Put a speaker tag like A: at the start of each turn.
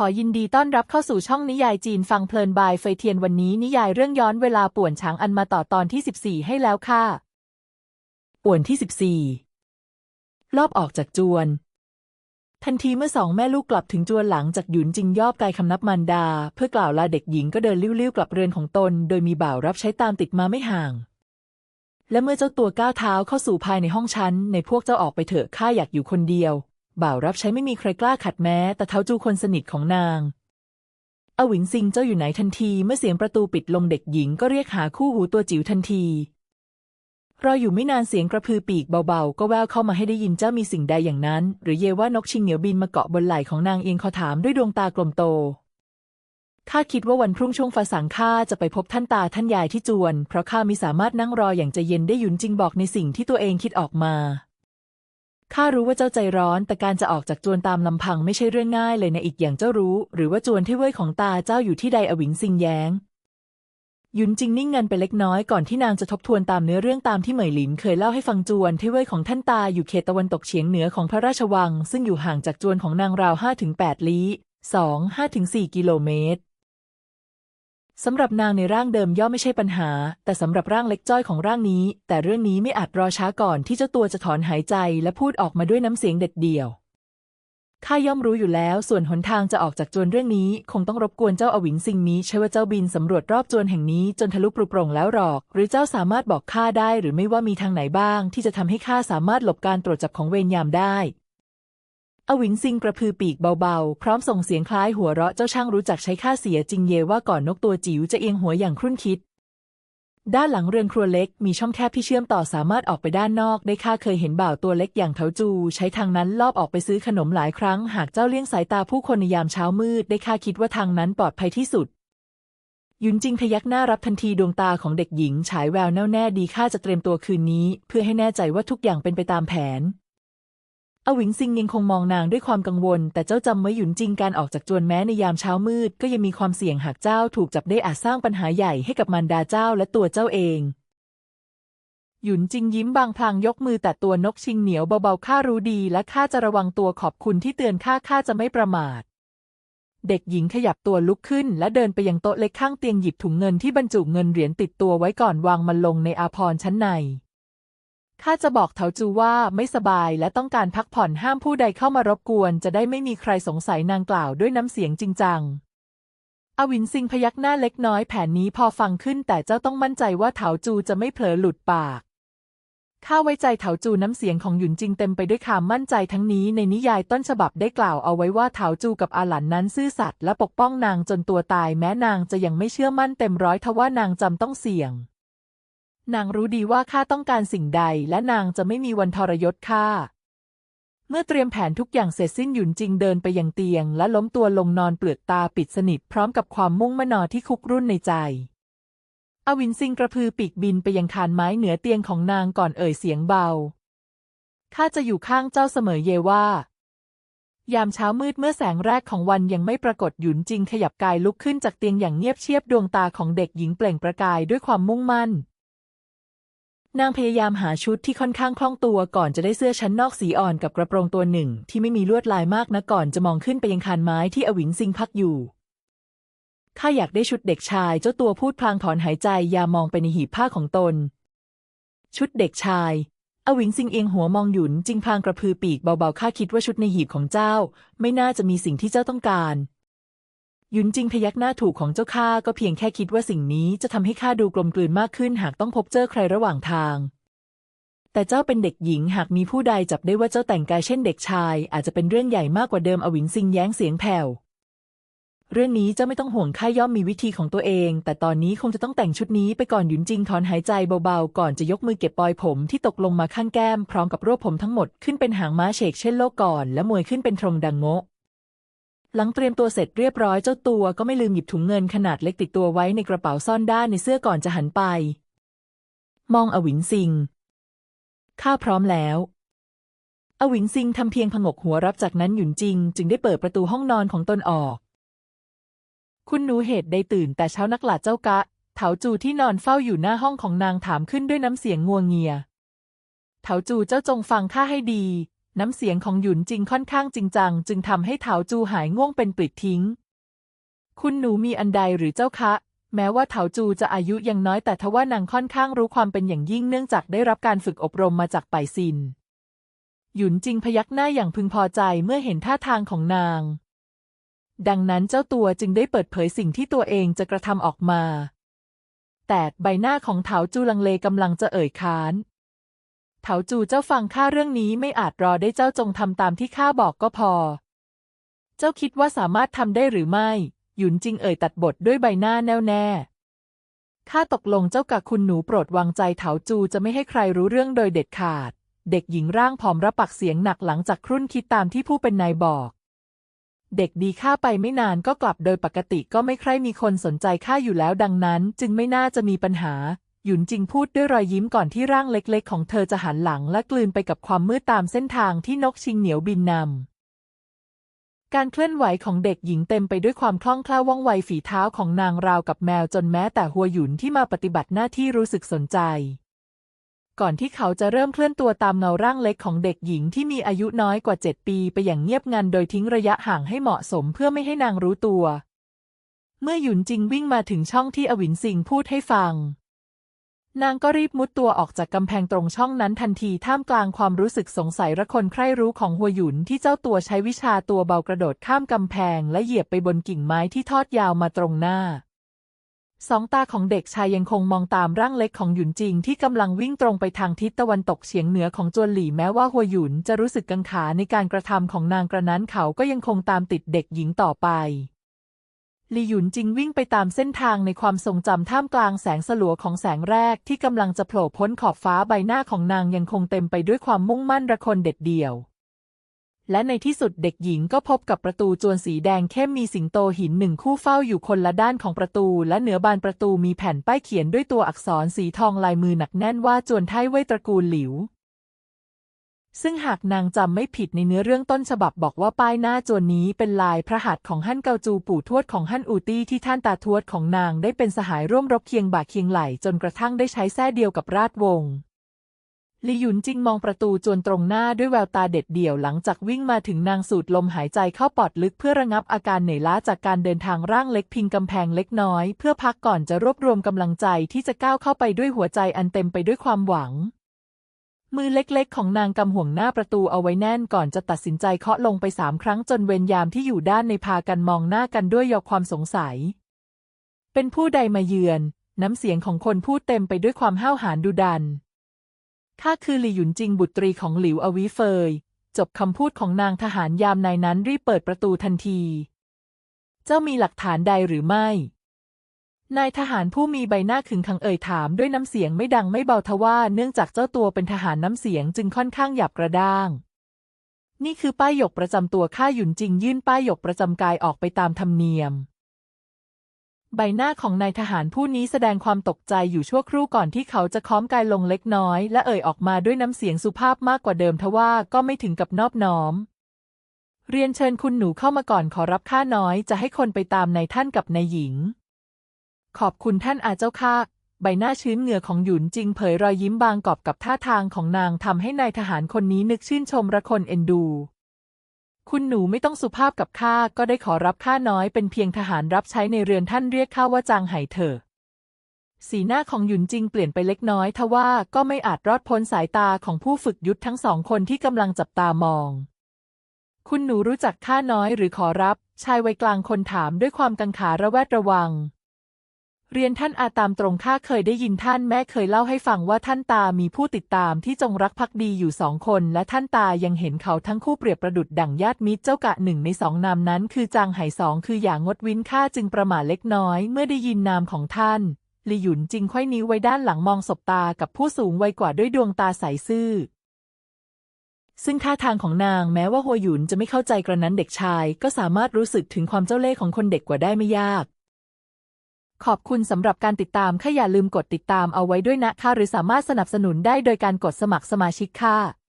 A: ขอยินดีต้อนรับเข้าสู่ช่องนิยายจีนฟังเพลินบายเฟยเทียนวันนี้นิยายเรื่องย้อนเวลาป่วนช้างอันมาต่อตอนที่ 14 ให้แล้วค่ะ ป่วนที่ 14 รอบออกจากจวน ทันทีเมื่อสองแม่ลูกกลับถึงจวนหลังจากหยุนจิงยอบกายคำนับมารดา เพื่อกล่าวลาเด็กหญิงก็เดินลิ้วๆกลับเรือนของตน โดยมีบ่าวรับใช้ตามติดมาไม่ห่าง และเมื่อเจ้าตัวก้าวเท้าเข้าสู่ภายในห้องชั้น ในพวกเจ้าออกไปเถอะข้าอยากอยู่คนเดียว บ่าวรับใช้ไม่มีใครกล้าขัดแม้แต่เท้าจูคนสนิทของนางอวินซิงเจ้าอยู่ไหนทันทีเมื่อเสียงประตูปิดลงเด็กหญิงก็เรียกหาคู่หูตัวจิ๋วทันทีรออยู่ไม่นานเสียงกระพือปีกเบาๆ ก็แววเข้ามาให้ได้ยินเจ้ามีสิ่งใดอย่างนั้น หรือเยว่านกชิงเหนียวบินมาเกาะบนไหล่ของนางเอียงคอถามด้วยดวงตากลมโตข้าคิดว่าวันพรุ่งช่วงฟ้าสางข้าจะไปพบท่านตาท่านยายที่จวน เพราะข้ามิสามารถนั่งรออย่างใจเย็นได้หยุนจริงบอกในสิ่งที่ตัวเองคิดออกมา ข้ารู้ว่าเจ้าใจร้อน แต่การจะออกจากจวนตามลำพังไม่ใช่เรื่องง่ายเลยนะอีกอย่างเจ้ารู้ หรือว่าจวนเท่เว่ยของตาเจ้าอยู่ที่ใดอวิงซิงแย้งยุนจิงนิ่งเงินไปเล็กน้อยก่อนที่นางจะทบทวนตามเนื้อเรื่องตามที่เหมยหลินเคยเล่าให้ฟังจวนเท่เว่ยของท่านตาอยู่เขตตะวันตกเฉียงเหนือของพระราชวัง ซึ่งอยู่ห่างจากจวนของนางราว5ถึง8ลี้2 5ถึง4กิโลเมตร สำหรับนางในร่างเดิมย่อมไม่ใช่ปัญหา แต่สำหรับร่างเล็กจ้อยของร่างนี้ แต่เรื่องนี้ไม่อาจรอช้าก่อนที่เจ้าตัวจะถอนหายใจและพูดออกมาด้วยน้ำเสียงเด็ดเดี่ยว ข้าย่อมรู้อยู่แล้ว ส่วนหนทางจะออกจากจวนเรื่องนี้ คงต้องรบกวนเจ้าอวิงซิงนี้ใช่ว่าเจ้าบินสำรวจรอบจวนแห่งนี้จนทะลุปรุโปร่งแล้วหรอก หรือเจ้าสามารถบอกข้าได้หรือไม่ว่ามีทางไหนบ้าง ที่จะทำให้ข้าสามารถหลบการตรวจจับของเวรยามได้ อวิงซิงกระพือปีกเบาๆ พร้อมส่งเสียงคล้ายหัวเราะเจ้าช่างรู้จักใช้ค่าเสียจริงเยว่าก่อนนกตัวจิ๋วจะเอียงหัวอย่างครุ่นคิด ด้านหลังเรือนครัวเล็กมีช่องแคบที่เชื่อมต่อสามารถออกไปด้านนอกได้ข้าเคยเห็นบ่าวตัวเล็กอย่างเถาจู ใช้ทางนั้นลอบออกไปซื้อขนมหลายครั้ง หากเจ้าเลี่ยงสายตาผู้คนในยามเช้ามืดได้ข้าคิดว่าทางนั้นปลอดภัยที่สุดยุนจิงพยักหน้ารับทันทีดวงตาของเด็กหญิงฉายแววแน่วแน่ดีข้าจะเตรียมตัวคืนนี้ เพื่อให้แน่ใจว่าทุกอย่างเป็นไปตามแผน อวิงซิงยังคงมองนางด้วยความกังวล แต่เจ้าจำไว้หยุนจิงการออกจากจวนแม้ในยามเช้ามืด ก็ยังมีความเสี่ยงหากเจ้าถูกจับได้อาจสร้างปัญหาใหญ่ให้กับมารดาเจ้าและตัวเจ้าเอง หยุนจิงยิ้มบางพลางยกมือแต่ตัวนกชิงเหนียวเบาๆข้ารู้ดีและข้าจะระวังตัวขอบคุณที่เตือนข้าข้าจะไม่ประมาท เด็กหญิงขยับตัวลุกขึ้น และเดินไปยังโต๊ะเล็กข้างเตียงหยิบถุงเงินที่บรรจุเงินเหรียญติดตัวไว้ก่อนวางมันลงในอาภรณ์ชั้นใน ข้าจะบอกเถาจูว่าไม่สบายและต้องการพักผ่อนห้ามผู้ใดเข้ามารบกวน จะได้ไม่มีใครสงสัยนางกล่าวด้วยน้ำเสียงจริงจัง อวินซิงพยักหน้าเล็กน้อยแผนนี้พอฟังขึ้นแต่เจ้าต้องมั่นใจว่าเถาจูจะไม่เผลอหลุดปากข้าไว้ใจเถาจูน้ำเสียงของหยุนจิงเต็มไปด้วยความมั่นใจทั้งนี้ในนิยายต้นฉบับได้กล่าวเอาไว้ว่าเถาจูกับอาหลันนั้นซื่อสัตย์และปกป้องนางจนตัวตายแม้นางจะยังไม่เชื่อมั่นเต็มร้อยทว่านางจำต้องเสี่ยง นางรู้ดีว่าข้าต้องการสิ่งใด และนางจะไม่มีวันทรยศข้า เมื่อเตรียมแผนทุกอย่างเสร็จสิ้นหยุนจิงเดินไปยังเตียง และล้มตัวลงนอนเปลือกตาปิดสนิทพร้อมกับความมุ่งมั่นอที่คุกรุ่นในใจ อวินซิงกระพือปีกบินไปยังคานไม้เหนือเตียงของนางก่อนเอ่ยเสียงเบา ข้าจะอยู่ข้างเจ้าเสมอเยว่า ยามเช้ามืดเมื่อแสงแรกของวันยังไม่ปรากฏหยุนจิงขยับกายลุกขึ้นจากเตียงอย่างเงียบเชียบดวงตาของเด็กหญิงเปล่งประกายด้วยความมุ่งมั่น นางพยายามหาชุดที่ค่อนข้างคล่องตัวก่อนจะได้เสื้อชั้นนอกสีอ่อนกับกระโปรงตัวหนึ่ง ที่ไม่มีลวดลายมากนะก่อนจะมองขึ้นไปยังคานไม้ที่อวินซิงพักอยู่ ข้าอยากได้ชุดเด็กชาย เจ้าตัวพูดพลางถอนหายใจยามองไปในหีบผ้าของตน ชุดเด็กชาย อวิงซิงเอียงหัวมองหยุนจิงพลางกระพือปีกเบาๆข้าคิดว่าชุดในหีบของเจ้า ไม่น่าจะมีสิ่งที่เจ้าต้องการ ยุนจิงพยักหน้าถูกของเจ้าข้าก็เพียงแค่คิดว่าสิ่งนี้จะทำให้ข้าดูกลมกลืนมากขึ้นหากต้องพบเจอใครระหว่างทาง แต่เจ้าเป็นเด็กหญิงหากมีผู้ใดจับได้ว่าเจ้าแต่งกายเช่นเด็กชาย อาจจะเป็นเรื่องใหญ่มากกว่าเดิมอวิงซิงแย้งเสียงแผ่วเรื่องนี้เจ้าไม่ต้องห่วงข้าย่อมมีวิธีของตัวเอง แต่ตอนนี้คงจะต้องแต่งชุดนี้ไปก่อนหยุนจิงถอนหายใจเบาๆ ก่อนจะยกมือเก็บปลอยผมที่ตกลงมาข้างแก้ม พร้อมกับรวบผมทั้งหมดขึ้นเป็นหางม้าเฉกเช่นโลกก่อน และมวยขึ้นเป็นทรงดังโงะ หลังเตรียมตัวเสร็จเรียบร้อยเจ้าตัวก็ไม่ลืมหยิบถุงเงินขนาดเล็กติดตัวไว้ในกระเป๋าซ่อนด้านในเสื้อก่อนจะหันไป มองอวินซิงข้าพร้อมแล้ว อวิงซิงทำเพียงผงกหัวรับจากนั้นหยุนจริง จึงได้เปิดประตูห้องนอนของตนออก คุณหนูเหตุใดตื่นแต่เช้านักหลาเจ้ากะ เถาจูที่นอนเฝ้าอยู่หน้าห้องของนางถามขึ้นด้วยน้ำเสียงงัวงเงีย เถาจูเจ้าจงฟังข้าให้ดี น้ำเสียงของหยุนจริงค่อนข้างจริงจัง จึงทำให้เถาจูหายง่วงเป็นปลิดทิ้ง คุณหนูมีอันใดหรือเจ้าคะ แม้ว่าเถาจูจะอายุยังน้อยแต่ทว่านางค่อนข้างรู้ความเป็นอย่างยิ่งเนื่องจากได้รับการฝึกอบรมมาจากไปซิน หยุนจริงพยักหน้าอย่างพึงพอใจเมื่อเห็นท่าทางของนาง ดังนั้นเจ้าตัวจึงได้เปิดเผยสิ่งที่ตัวเองจะกระทำออกมา แต่ใบหน้าของเถาจูลังเลกำลังจะเอ่ยค้าน เถาจูเจ้าฟังข้าเรื่องนี้ไม่อาจรอได้เจ้าจงทำตามที่ข้าบอกก็พอ เจ้าคิดว่าสามารถทำได้หรือไม่ หยุนจริงเอ่ยตัดบทด้วยใบหน้าแน่วแน่ข้าตกลงเจ้ากับคุณหนูโปรดวางใจเถาจูจะไม่ให้ใครรู้เรื่องโดยเด็ดขาด เด็กหญิงร่างผอมรับปักเสียงหนักหลังจากครุ่นคิดตามที่ผู้เป็นนายบอก เด็กดีข้าไปไม่นานก็กลับโดยปกติก็ไม่ใคร่มีคนสนใจข้าอยู่แล้วดังนั้น จึงไม่น่าจะมีปัญหา หยุนจิงพูดด้วยรอยยิ้มก่อนที่ร่างเล็กๆ ของเธอจะหันหลังและกลืนไปกับความมืดตามเส้นทางที่นกชิงเหนียวบินนำ การเคลื่อนไหวของเด็กหญิงเต็มไปด้วยความคล่องแคล่วว่องไวฝีเท้าของนางราวกับแมวจนแม้แต่หัวหยุนที่มาปฏิบัติหน้าที่รู้สึกสนใจ ก่อนที่เขาจะเริ่มเคลื่อนตัวตามเงาร่างเล็กของเด็กหญิงที่มีอายุน้อยกว่าเจ็ดปีไปอย่างเงียบงันโดยทิ้งระยะห่างให้เหมาะสมเพื่อไม่ให้นางรู้ตัว เมื่อหยุนจิงวิ่งมาถึงช่องที่อวินสิงพูดให้ฟัง นางก็รีบมุดตัวออกจากกำแพงตรงช่องนั้นทันทีท่ามกลางความรู้สึกสงสัยระคนใคร่รู้ของหัวหยุนที่เจ้าตัวใช้วิชาตัวเบากระโดดข้ามกำแพงและเหยียบไปบนกิ่งไม้ที่ทอดยาวมาตรงหน้า สองตาของเด็กชายยังคงมองตามร่างเล็กของหยุนจริงที่กำลังวิ่งตรงไปทางทิศตะวันตกเฉียงเหนือของจวนหลี่แม้ว่าหัวหยุนจะรู้สึกกังขาในการกระทำของนางกระนั้นเขาก็ยังคงตามติดเด็กหญิงต่อไป ลีหยุนจริงวิ่งไปตามเส้นทางในความทรงจำท่ามกลางแสงสลัวของแสงแรกที่กำลังจะโผล่พ้นขอบฟ้าใบหน้าของนางยังคงเต็มไปด้วยความมุ่งมั่นระคนเด็ดเดี่ยว และในที่สุดเด็กหญิงก็พบกับประตูจวนสีแดงเข้มมีสิงโตหินหนึ่งคู่เฝ้าอยู่คนละด้านของประตู และเหนือบานประตูมีแผ่นป้ายเขียนด้วยตัวอักษรสีทองลายมือหนักแน่นว่าจวนไทเว่ยตระกูลหลิว ซึ่งหากนางจำไม่ผิดในเนื้อเรื่องต้นฉบับบอกว่าป้ายหน้าจวนนี้เป็นลายพระหัตถ์ของฮั่นเกาจูปู่ทวดของฮั่นอูตี้ที่ท่านตาทวดของนางได้เป็นสหายร่วมรบเคียงบ่าเคียงไหลจนกระทั่งได้ใช้แส้เดียวกับราชวงศ์ลีหยุนจิงมองประตูจวนตรงหน้าด้วยแววตาเด็ดเดี่ยวหลังจากวิ่งมาถึงนางสูดลมหายใจเข้าปอดลึกเพื่อระงับอาการเหนื่อยล้าจากการเดินทางร่างเล็กพิงกำแพงเล็กน้อย เพื่อพักก่อนจะรวบรวมกำลังใจที่จะก้าวเข้าไปด้วยหัวใจอันเต็มไปด้วยความหวัง มือเล็กๆ ของนางกำห่วงหน้าประตูเอาไว้แน่นก่อนจะตัดสินใจเคาะลงไปสามครั้งจนเวรยามที่อยู่ด้านในพากันมองหน้ากันด้วยยอความสงสัย เป็นผู้ใดมาเยือน น้ำเสียงของคนพูดเต็มไปด้วยความห้าวหาญดุดัน ข้าคือหลี่หยุนจิงบุตรีของหลิวอวีเฟย จบคำพูดของนางทหารยามนายนั้นรีบเปิดประตูทันที เจ้ามีหลักฐานใดหรือไม่ นายทหารผู้มีใบหน้าขึงขังเอ่ยถามด้วยน้ำเสียงไม่ดังไม่เบาทว่าเนื่องจากเจ้าตัวเป็นทหารน้ำเสียงจึงค่อนข้างหยาบกระด้าง นี่คือป้ายหยกประจำตัวข้าหยุนจริงยื่นป้ายหยกประจำกายออกไปตามธรรมเนียม ใบหน้าของนายทหารผู้นี้แสดงความตกใจอยู่ชั่วครู่ก่อนที่เขาจะค้อมกายลงเล็กน้อย และเอ่ยออกมาด้วยน้ำเสียงสุภาพมากกว่าเดิมทว่าก็ไม่ถึงกับนอบน้อม เรียนเชิญคุณหนูเข้ามาก่อนขอรับข้าน้อย จะให้คนไปตามนายท่านกับนายหญิง ขอบคุณท่านอาเจ้าค่ะ ใบหน้าชื้นเหงื่อของหยุนจิงเผยรอยยิ้มบางกอบกับท่าทางของนางทำให้นายทหารคนนี้นึกชื่นชมระคนเอ็นดู คุณหนูไม่ต้องสุภาพกับข้าก็ได้ขอรับข้าน้อยเป็นเพียงทหารรับใช้ในเรือนท่านเรียกข้าว่าจางไห่เถอะสีหน้าของหยุนจิงเปลี่ยนไปเล็กน้อยทว่าก็ไม่อาจรอดพ้นสายตาของผู้ฝึกยุทธทั้งสองคนที่กำลังจับตามอง คุณหนูรู้จักข้าน้อยหรือขอรับ ชายวัยกลางคนถามด้วยความกังขาระแวดระวัง เรียนท่านอาตามตรงข้าเคยได้ยินท่านแม่เคยเล่าให้ฟังว่าท่านตามีผู้ติดตามที่จงรักภักดีอยู่สองคน และท่านตายังเห็นเขาทั้งคู่เปรียบประดุดดั่งญาติมิตรเจ้ากะหนึ่งในสองนามนั้น คือจางไห่สองคืออย่างงดวินข้าจึงประหม่าเล็กน้อย เมื่อได้ยินนามของท่านลีหยุนจิงค่อยนิ้วไว้ด้านหลังมองสบตากับผู้สูงวัยกว่าด้วยดวงตาใสซื่อซึ่งท่าทางของนางแม้ว่าหัวหยุนจะไม่เข้าใจกระนั้นเด็กชาย ก็สามารถรู้สึกถึงความเจ้าเล่ห์ของคนเด็กกว่าได้ไม่ยาก ขอบคุณสำหรับการติดตามค่ะอย่าลืมกดติดตามเอาไว้ด้วยนะค่ะหรือสามารถสนับสนุนได้โดยการกดสมัครสมาชิกค่ะ